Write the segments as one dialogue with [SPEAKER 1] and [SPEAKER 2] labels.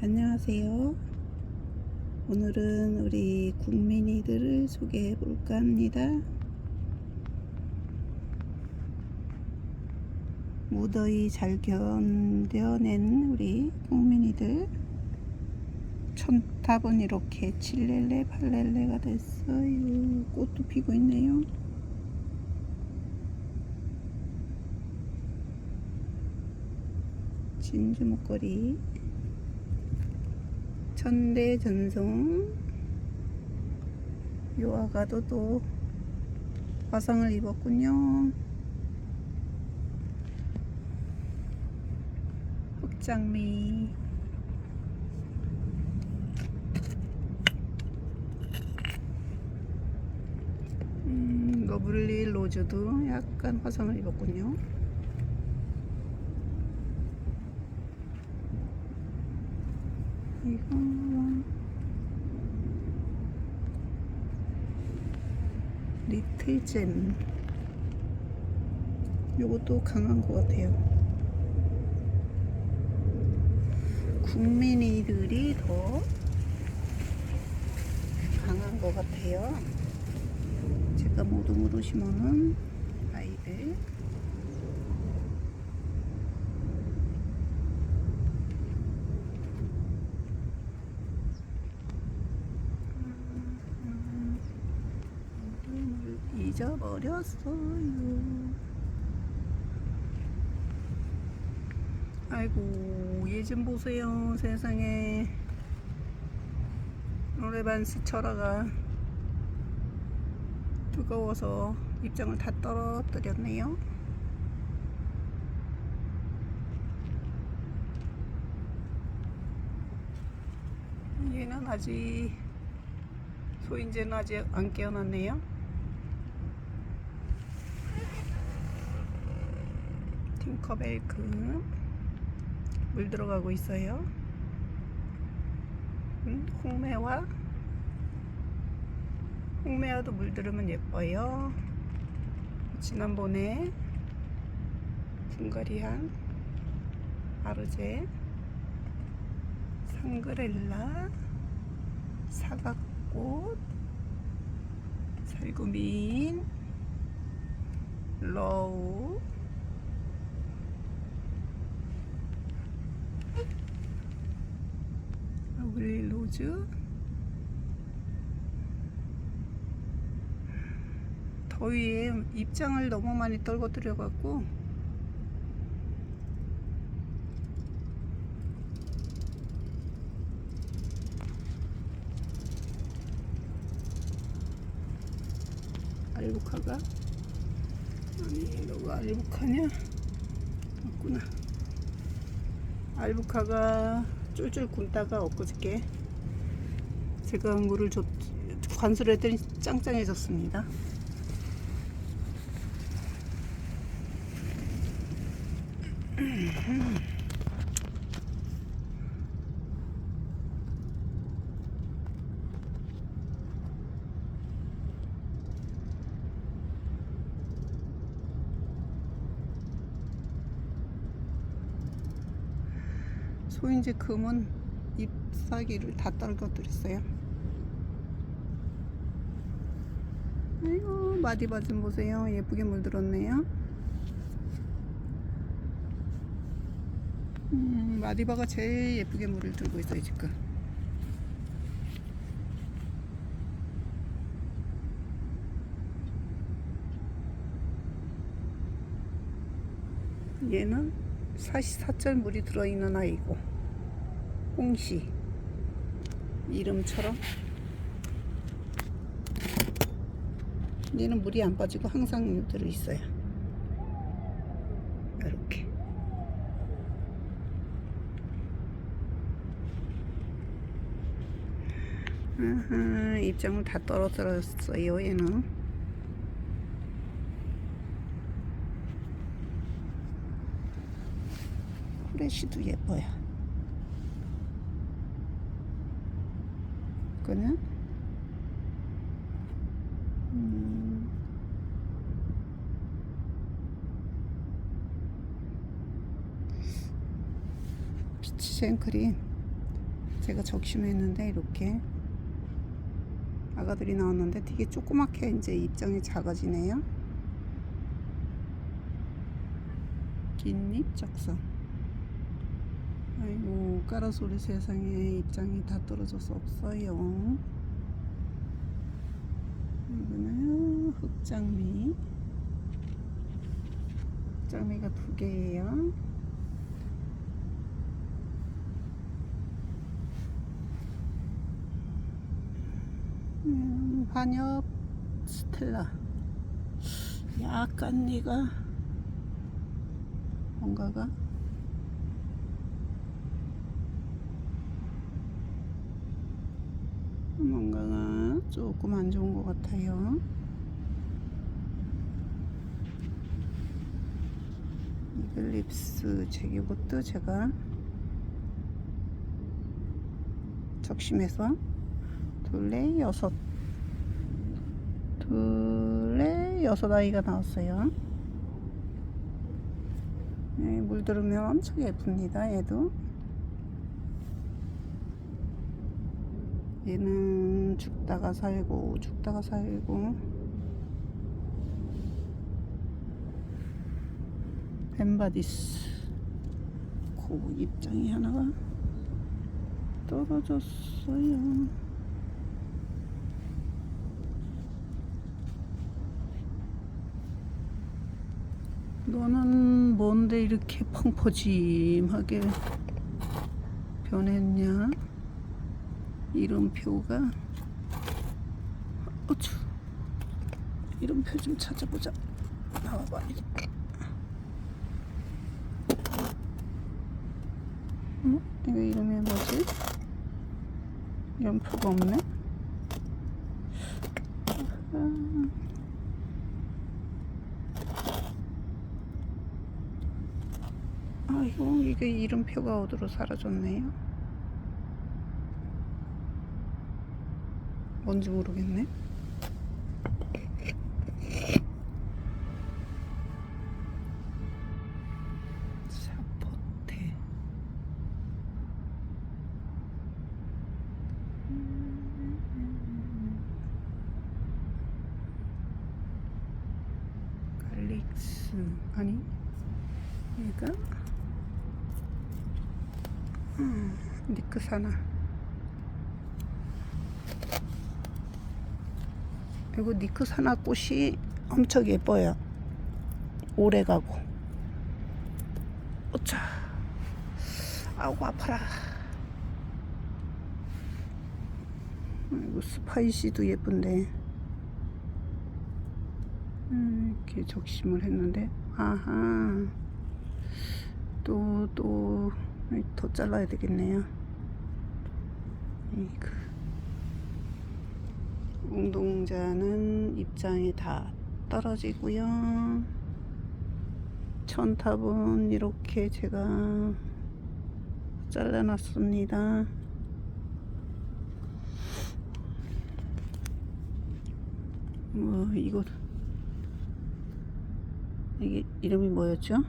[SPEAKER 1] 안녕하세요. 오늘은 우리 국민이들을 소개해 볼까 합니다. 무더위 잘 견뎌낸 우리 국민이들. 천탑은 이렇게 7렐레, 8렐레가 됐어요. 꽃도 피고 있네요. 진주 목걸이 천대 전송. 요아가도 또 화상을 입었군요. 흑장미. 음, 러블리 로즈도 약간 화상을 입었군요 이거 리틀잼. 요것도 강한 것 같아요. 국민이들이 더 강한 것 같아요. 제가 모둠으로 심어놓은 아이들 이름을 잊어 버렸어요. 아이고 얘 좀 보세요 세상에 노래반스 철화가 뜨거워서 입장을 다 떨어뜨렸네요. 얘는 아직 소인제는 아직 안 깨어났네요. 팅커벨크 물 들어가고 있어요. 음, 홍매화 홍매화도 물 들으면 예뻐요. 지난번에 붕가리향 아르제 상그렐라 사각꽃 살구민 러우 러블리 로즈? 더위에 입장을 너무 많이 떨궈뜨려 갖고. 알부카가? 아니 너가 알부카냐? 맞구나. 알부카가 쫄쫄 굶다가 엊그저께 제가 물을 줬 관수를 했더니 짱짱해졌습니다 소인지 금은 잎사귀를 다 떨궈뜨렸어요. 아이고 마디바 좀 보세요. 예쁘게 물들었네요. 음, 마디바가 제일 예쁘게 물을 들고 있어요 지금. 얘는 44절 물이 들어있는 아이고. 홍시. 이름처럼. 얘는 물이 안 빠지고 항상 들어있어요. 이렇게. 아하, 입장을 다 떨어뜨렸어요 얘는 후레쉬도 예뻐요. 이거는 음, 피치 생크림 제가 적심했는데 이렇게 아가들이 나왔는데 되게 조그맣게 이제 입장이 작아지네요. 긴잎 적선. 아이고 까라소 리 세상에 입장이 다 떨어져서 없어요. 이거는 흑장미. 흑장미가 두 개예요. 음, 반엽 스텔라. 약간 얘가 뭔가가 뭔가가 조금 안 좋은 것 같아요. 이글립스 제기봇도 제가 적심해서 둘레 여섯 둘레 여섯 아이가 나왔어요. 네, 물 들으면 엄청 예쁩니다. 얘도 얘는 죽다가 살고 죽다가 살고 벤바디스 그 입장이 하나가 떨어졌어요. 너는 뭔데 이렇게 펑퍼짐하게 변했냐? 이름표가 어쭈 이름표 좀 찾아보자 나와봐 이렇게 어? 이거 이름이 뭐지? 이름표가 없네 아. 아이고 이게 이름표가 어디로 사라졌네요 뭔지 모르겠네 샤포테 갈릭스 아니 얘가 음, 니크사나 이거 니크사나 꽃이 엄청 예뻐요. 오래 가고. 어차. 아우 아파라. 이거 스파이시도 예쁜데. 음, 이렇게 적심을 했는데. 아하. 또 또 더 잘라야 되겠네요. 이그 운동자는 입장이 다 떨어지고요 천탑은 이렇게 제가 잘라놨습니다 뭐 이거 이게 이름이 뭐였죠?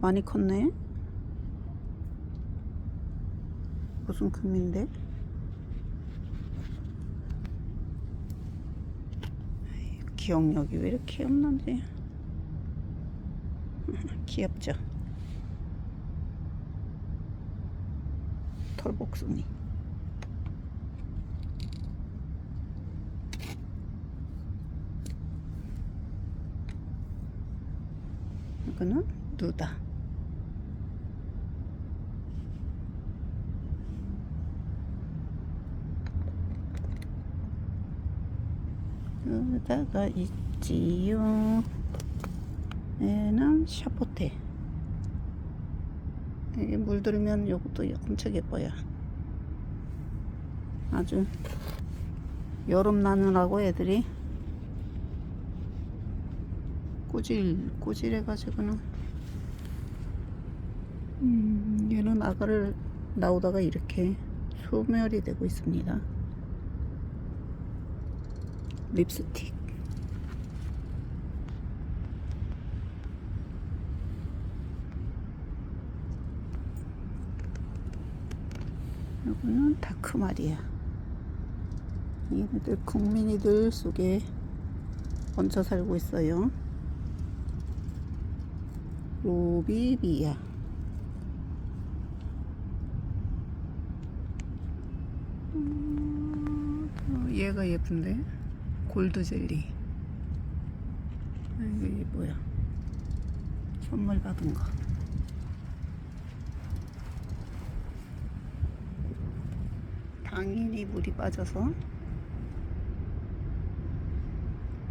[SPEAKER 1] 많이 컸네. 무슨 금인데? 아이, 기억력이 왜 이렇게 없는지. 귀엽죠? 털복숭이. 이거는 누다. 누다가 있지요. 얘는 샤포테. 이게 물들으면 이것도 엄청 예뻐요. 아주 여름 나느라고 애들이 꼬질 꼬질 해가지고는 음, 얘는 아가를 나오다가 이렇게 소멸이 되고 있습니다. 립스틱 이거는 다크마리아. 얘네들 국민이들 속에 얹혀 살고 있어요. 로비비아. 음, 어, 얘가 예쁜데 골드 젤리. 아, 이게 뭐야? 선물 받은 거. 당연히 물이 빠져서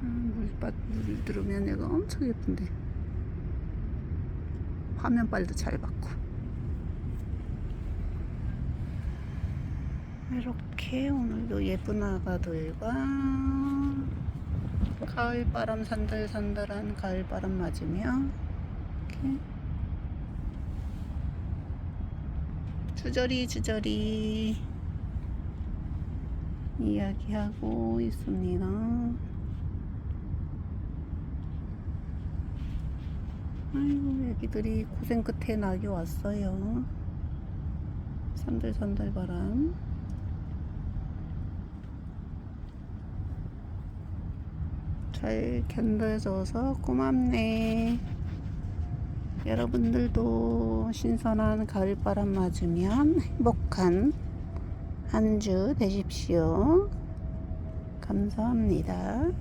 [SPEAKER 1] 음, 물, 빠, 물 들으면 얘가 엄청 예쁜데 화면 빨도 잘 받고 이렇게 오늘도 예쁜 아가들과 가을바람 산들산들한 가을바람 맞으며 이렇게 주저리 주저리 이야기하고 있습니다. 아이고 애기들이 고생 끝에 낙이 왔어요. 산들산들 바람. 잘 견뎌줘서 고맙네. 여러분들도 신선한 가을바람 맞으면 행복한 한 주 되십시오. 감사합니다.